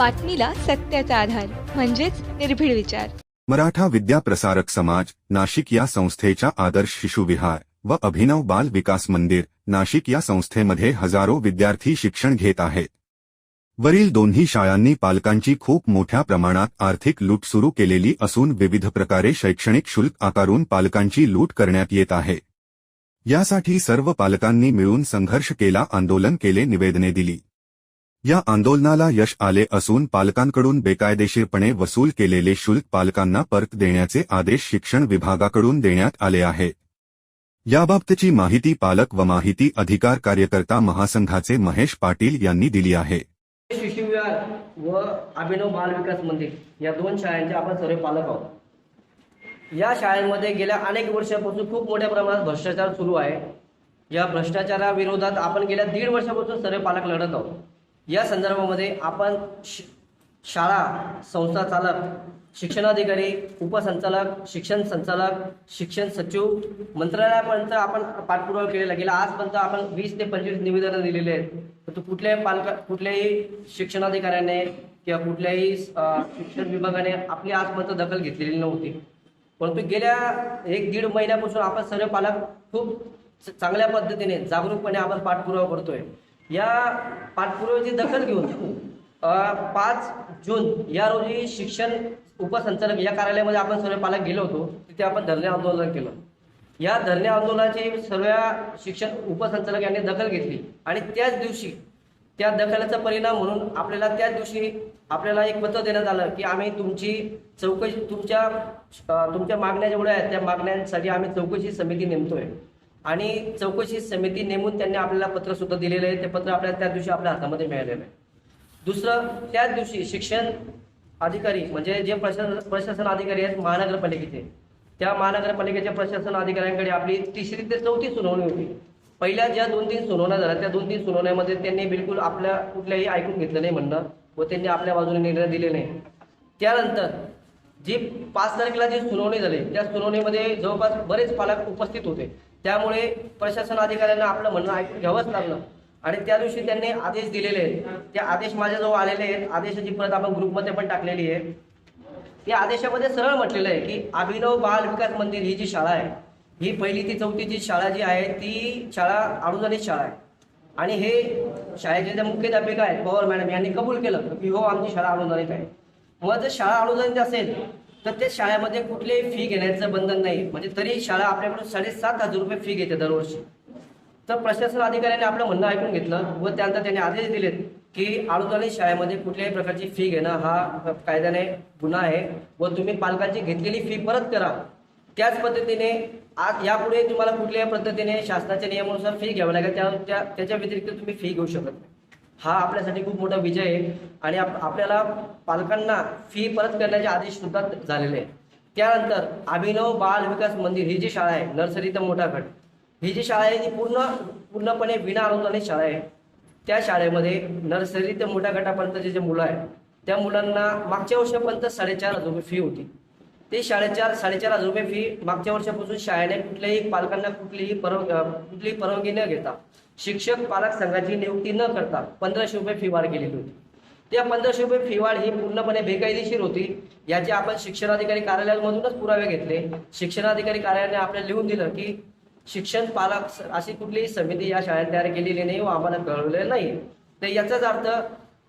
बातमीला सत्याचा आधार म्हणजेच निर्भीड विचार. मराठा विद्या प्रसारक समाज नाशिक या संस्थेच्या आदर्श शिशुविहार व अभिनव बाल विकास मंदिर नाशिक या संस्थेमध्ये हजारो विद्यार्थी शिक्षण घेत आहेत. वरील दोन्ही शाळांनी पालकांची खूप मोठ्या प्रमाणात आर्थिक लूट सुरू केलेली असून विविध प्रकारे शैक्षणिक शुल्क आकारून पालकांची लूट करण्यात येत आहे. यासाठी सर्व पालकांनी मिळून संघर्ष केला आंदोलन केले निवेदने दिली. या आंदोलनाला यश आले असून पालकांकडून बेकायदेशीरपणे वसूल केलेले शुल्क पालकांना परत देण्याचे आदेश शिक्षण विभागाकडून देण्यात आले आहेत याबाबतची माहिती पालक व माहिती अधिकार कार्यकर्ता महासंघाचे महेश पाटील यांनी दिली आहे. शिशुविहार व अभिनव बाल विकास मंदिर या दोन शाळांचे आपण सर्व पालक आहोत. या शाळांमध्ये गेल्या अनेक वर्षापासून खूप मोठ्या प्रमाणात भ्रष्टाचार सुरू आहे. या भ्रष्टाचाराविरोधात आपण गेल्या दीड वर्षापासून सर्व पालक लढत आहोत. या संदर्भामध्ये आपण श- शाळा संस्था चालक शिक्षणाधिकारी उपसंचालक शिक्षण संचालक शिक्षण सचिव मंत्रालयापर्यंत आपण पाठपुरावा केलेला गेला. आजपर्यंत आपण वीस ते पंचवीस निवेदनं दिलेली आहेत. परंतु कुठल्याही पालका कुठल्याही शिक्षणाधिकाऱ्याने किंवा कुठल्याही शिक्षण विभागाने आपली आजपर्यंत दखल घेतलेली नव्हती. परंतु गेल्या एक दीड महिन्यापासून आपण सर्व पालक खूप चांगल्या पद्धतीने जागरूकपणे आपण पाठपुरावा करतोय. या पाठपुराव्याची दखल घेऊन पाच जून या रोजी शिक्षण उपसंचालक या कार्यालयामध्ये आपण सर्व पालक गेलो होतो तिथे आपण धरणे आंदोलन केलं. या धरणे आंदोलनाची सर्व शिक्षण उपसंचालक यांनी दखल घेतली आणि त्याच दिवशी त्या दखलाचा परिणाम म्हणून आपल्याला त्याच दिवशी आपल्याला एक पत्र देण्यात आलं की आम्ही तुमची चौकशी तुमच्या तुमच्या मागण्या जेवढ्या आहेत त्या मागण्यांसाठी आम्ही चौकशी समिती नेमतोय. आणि चौकशी समिती नेमून त्यांनी आपल्याला पत्र सुद्धा दिलेलं आहे. ते पत्र आपल्याला त्या दिवशी आपल्या हातामध्ये मिळालेलं आहे. दुसरं त्याच दिवशी शिक्षण अधिकारी म्हणजे जे प्रशासन प्रशासन अधिकारी आहेत महानगरपालिकेचे त्या महानगरपालिकेच्या प्रशासन अधिकाऱ्यांकडे आपली तिसरी ते चौथी सुनावणी होती. पहिल्या ज्या दोन तीन सुनावण्या झाल्या त्या दोन तीन सुनावण्यामध्ये त्यांनी बिलकुल आपल्या कुठल्याही ऐकून घेतलं नाही म्हणणं व त्यांनी आपल्या बाजूने निर्णय दिले नाही. त्यानंतर जी पाच तारखेला जी सुनावणी झाली त्या सुनावणीमध्ये जवळपास बरेच पालक उपस्थित होते. त्यामुळे प्रशासन अधिकाऱ्यांना आपलं म्हणणं ऐकून घ्यावंच लागलं. आणि त्या दिवशी त्यांनी आदेश दिलेले आहेत. ते आदेश माझ्याजवळ आलेले आहेत. आदेशाची प्रत आपण ग्रुपमध्ये पण टाकलेली आहे. त्या आदेशामध्ये सरळ म्हटलेलं आहे की अभिनव बाल विकास मंदिर ही जी शाळा आहे ही पहिली ती चौथीची शाळा जी आहे ती शाळा अनुदानित शाळा आहे. आणि हे शाळेचे जे मुख्याध्यापिका आहेत पवार मॅडम यांनी कबूल केलं की हो आमची शाळा अनुदानित आहे. मग जर शाळा अनुदानित असेल तर ते शाळेमध्ये कुठलीही फी घेण्याचं बंधन नाही. म्हणजे तरी शाळा आपल्याकडून साडेसात हजार रुपये फी घेते दरवर्षी. तर प्रशासन अधिकाऱ्याने आपलं म्हणणं ऐकून घेतलं व त्यानंतर त्यांनी आदेश दिलेत की अनुदानित शाळेमध्ये कुठल्याही प्रकारची फी घेणं हा कायद्याने गुन्हा आहे व तुम्ही पालकांची घेतलेली फी परत करा. त्याच पद्धतीने आज यापुढे तुम्हाला कुठल्याही पद्धतीने शासनाच्या नियमानुसार फी घ्यावी लागेल त्या त्या- त्याच्या व्यतिरिक्त तुम्ही फी घेऊ शकत नाही. हा आपल्यासाठी खूप मोठा विजय आहे. आणि आप- आपल्याला पालकांना फी परत करण्याचे आदेश सुद्धा झालेले आहेत. त्यानंतर अभिनव बाल विकास मंदिर ही जी शाळा आहे नर्सरी तर मोठा गट ही जी शाळा आहे ती पूर्ण पूर्णपणे विना अनुदानित शाळा आहे. त्या शाळेमध्ये नर्सरी ते मोठ्या गटापर्यंतचे जे मुलं आहेत त्या मुलांना मागच्या वर्षापर्यंत साडेचार हजार रुपये फी होती. ते साडेचार साडेचार हजार रुपये फी मागच्या वर्षापासून शाळेने कुठल्याही पालकांना कुठलीही परव कुठलीही परवानगी न घेता शिक्षक पालक संघाची नियुक्ती न करता पंधराशे रुपये फी वाढ केलेली होती. त्या पंधराशे रुपये फी वाढ ही पूर्णपणे बेकायदेशीर होती. याचे आपण शिक्षणाधिकारी कार्यालयामधूनच पुरावे घेतले. शिक्षणाधिकारी कार्यालयाने आपल्याला लिहून दिलं की शिक्षण पालक अशी कुठलीही समिती या शाळेत तयार केलेली नाही व आम्हाला कळवलेलं नाही. तर याचाच अर्थ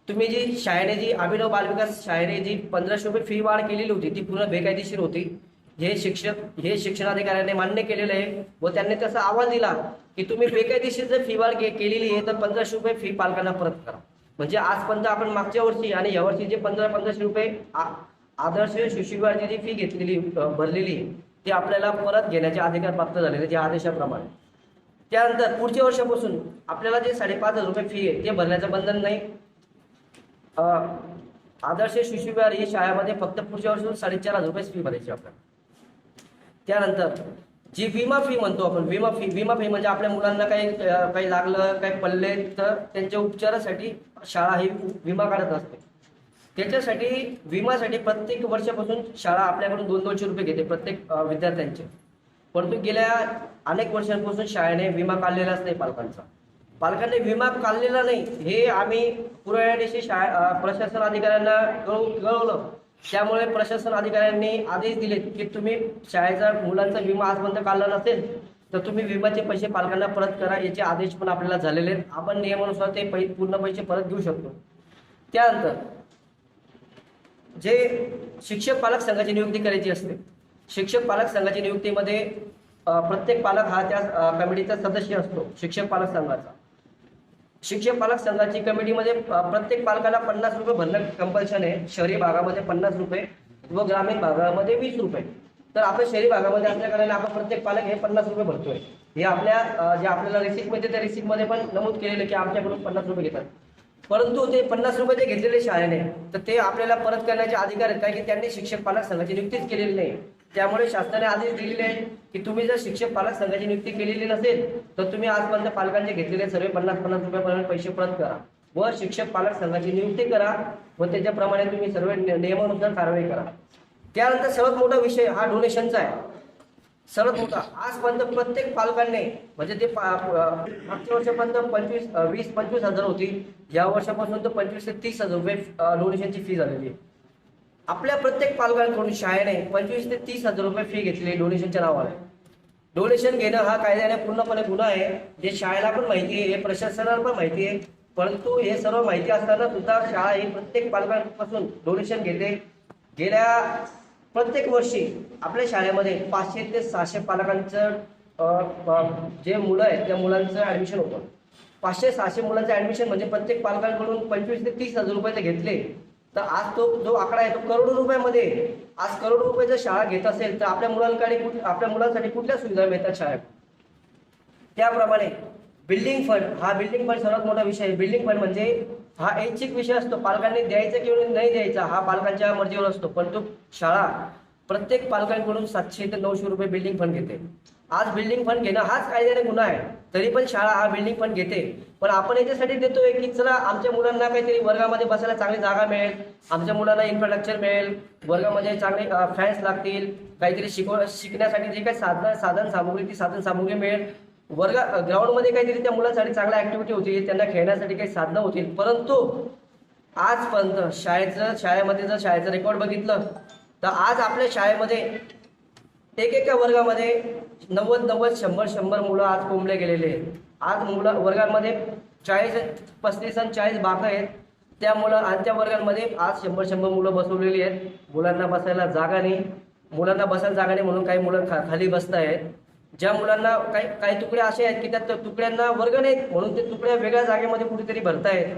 तुम्ही जी शाळेने जी अभिनव बालविकास शाळेने जी पंधराशे रुपये फी वाढ केलेली होती ती पूर्ण बेकायदेशीर होती. हे शिक्षक हे शिक्षणाधिकाऱ्याने मान्य केलेलं आहे व त्यांनी तसा आव्हान दिला की तुम्ही बेकायदेशीर जर फी वाढ के- केलेली आहे तर पंधराशे रुपये फी पालकांना परत करा. म्हणजे आजपर्यंत आपण मागच्या वर्षी आणि यावर्षी जे पंधरा पंधराशे रुपये आ- आदर्श शिशुविहारची जी फी घेतलेली भरलेली आहे, ती आपल्याला परत घेण्याचे अधिकार प्राप्त झालेले त्या आदेशाप्रमाणे. त्यानंतर पुढच्या वर्षापासून आपल्याला जे साडेपाच हजार रुपये फी आहे ते भरण्याचं बंधन नाही. आदर्श शिशुविहार ही शाळेमध्ये फक्त पुढच्या वर्षी साडेचार हजार रुपये फी भरायची आपल्याला. त्यानंतर जी विमा फी म्हणतो आपण विमा फी विमा फी म्हणजे आपल्या मुलांना काही काही लागलं काही पडले तर त्यांच्या उपचारासाठी शाळा ही विमा काढत असते. त्याच्यासाठी विमासाठी प्रत्येक वर्षापासून शाळा आपल्याकडून दोन दोनशे रुपये घेते प्रत्येक विद्यार्थ्यांचे. परंतु गेल्या अनेक वर्षांपासून शाळेने विमा काढलेलाच नाही पालकांचा. पालकांनी विमा काढलेला नाही हे आम्ही पुराव्या दिवशी शाळे प्रशासन अधिकाऱ्यांना कळव कळवलं. त्यामुळे प्रशासन अधिकाऱ्यांनी आदेश दिलेत की तुम्ही शाळेचा मुलांचा विमा आजपर्यंत काढला नसेल तर तुम्ही विम्याचे पैसे पालकांना परत करा याचे आदेश पण आपल्याला झालेले आहेत. आपण नियमानुसार ते पै पूर्ण पैसे परत घेऊ शकतो. त्यानंतर जे शिक्षक पालक संघाची नियुक्ती करायची असते शिक्षक पालक संघाची नियुक्तीमध्ये प्रत्येक पालक हा त्या कमिटीचा सदस्य असतो शिक्षक पालक संघाचा. शिक्षक पालक संघाची कमिटीमध्ये प्रत्येक पालकाला पन्नास रुपये भरणं कंपल्शन आहे. शहरी भागामध्ये पन्नास रुपये व ग्रामीण भागामध्ये वीस रुपये. तर आपण शहरी भागामध्ये असल्या कारणाने आपण प्रत्येक पालक हे पन्नास रुपये भरतोय. हे आपल्या जे आपल्याला रिसिप्ट मिळते त्या रिसिप्टमध्ये पण नमूद केलेलं की आमच्याकडून पन्नास रुपये घेतात. परंतु ते पन्नास रुपये जे घेतलेले शाळेने. तर ते आपल्याला परत करण्याचे अधिकार आहेत कारण की त्यांनी शिक्षक पालक संघाची नियुक्तीच केलेली नाही. त्यामुळे शासनाने आदेश दिलेले आहे की तुम्ही जर शिक्षक पालक संघाची नियुक्ती केलेली नसेल तर तुम्ही आजपर्यंत पालकांचे घेतलेले सर्व पन्नास पन्नास रुपयापर्यंत पैसे परत करा. व शिक्षक पालक संघाची नियुक्ती करा व त्याच्याप्रमाणे तुम्ही सर्व नियमानुसार कारवाई करा. त्यानंतर सर्वात मोठा विषय हा डोनेशनचा आहे. सर्वात मोठा आजपर्यंत प्रत्येक पालकांनी म्हणजे ते मागच्या वर्षापर्यंत पंचवीस वीस पंचवीस हजार होती. या वर्षापासून तर पंचवीस ते तीस हजार रुपये डोनेशनची फी झालेली आहे. आपल्या प्रत्येक पालकांकडून शाळेने पंचवीस ते तीस हजार रुपये फी घेतली डोनेशनच्या नावाने. डोनेशन घेणं हा कायद्याने पूर्णपणे गुन्हा आहे. जे शाळेला पण माहिती आहे हे प्रशासनाला पण माहिती आहे. परंतु हे सर्व माहिती असताना सुद्धा शाळा ही प्रत्येक पालकांपासून डोनेशन घेते. गेल्या प्रत्येक वर्षी आपल्या शाळेमध्ये पाचशे ते सहाशे पालकांचं जे मुलं आहेत त्या मुलांचं ॲडमिशन होतं. पाचशे सहाशे मुलांचं ॲडमिशन म्हणजे प्रत्येक पालकांकडून पंचवीस ते तीस हजार रुपये घेतले. तर आज तो जो आकडा आहे तो करोडो रुपयामध्ये आज करोडो रुपये जर शाळा घेत असेल तर आपल्या मुलांकडे कुठ- आपल्या मुलांसाठी कुठल्या सुविधा मिळतात शाळेत? त्याप्रमाणे बिल्डिंग फंड हा बिल्डिंग फंड सर्वात मोठा विषय आहे. बिल्डिंग फंड म्हणजे हा ऐच्छिक विषय असतो. पालकांनी द्यायचा किंवा नाही द्यायचा हा पालकांच्या मर्जीवर असतो. पण तो शाळा प्रत्येक पालकांकडून सातशे ते नऊशे रुपये बिल्डिंग फंड घेते. आज बिल्डिंग फंड घेणं हाच कायद्याने गुन्हा आहे. तरी पण शाळा हा बिल्डिंग फंड घेते. पण आपण याच्यासाठी देतोय की चला आमच्या मुलांना काहीतरी वर्गामध्ये बसायला चांगली जागा मिळेल. आमच्या मुलांना इन्फ्रास्ट्रक्चर मिळेल. वर्गामध्ये चांगले फॅन्स लागतील. काहीतरी शिकव शिकण्यासाठी जे काही साधन साधन सामुग्री ती साधन सामुग्री मिळेल. वर्गा ग्राउंडमध्ये काहीतरी त्या मुलांसाठी चांगल्या ऍक्टिव्हिटी होतील त्यांना खेळण्यासाठी काही साधनं होतील. परंतु आजपर्यंत शाळेचं शाळेमध्ये जर शाळेचं रेकॉर्ड बघितलं तर आज आपल्या शाळेमध्ये एकेका वर्गामध्ये नव्वद नव्वद शंभर शंभर मुलं आज कोंबले गेलेले आहेत. आज मुलं वर्गांमध्ये चाळीस पस्तीस आणि चाळीस बाकं आहेत. त्या मुलं आणि त्या वर्गांमध्ये आज शंभर शंभर मुलं बसवलेली आहेत. मुलांना बसायला जागा नाही. मुलांना बसायला जागा नाही म्हणून काही मुलं खा खाली बसत आहेत ज्या मुलांना काही काही तुकडे असे आहेत की त्या तुकड्यांना वर्ग नाहीत म्हणून ते तुकड्या वेगळ्या जागेमध्ये कुठेतरी भरतायत.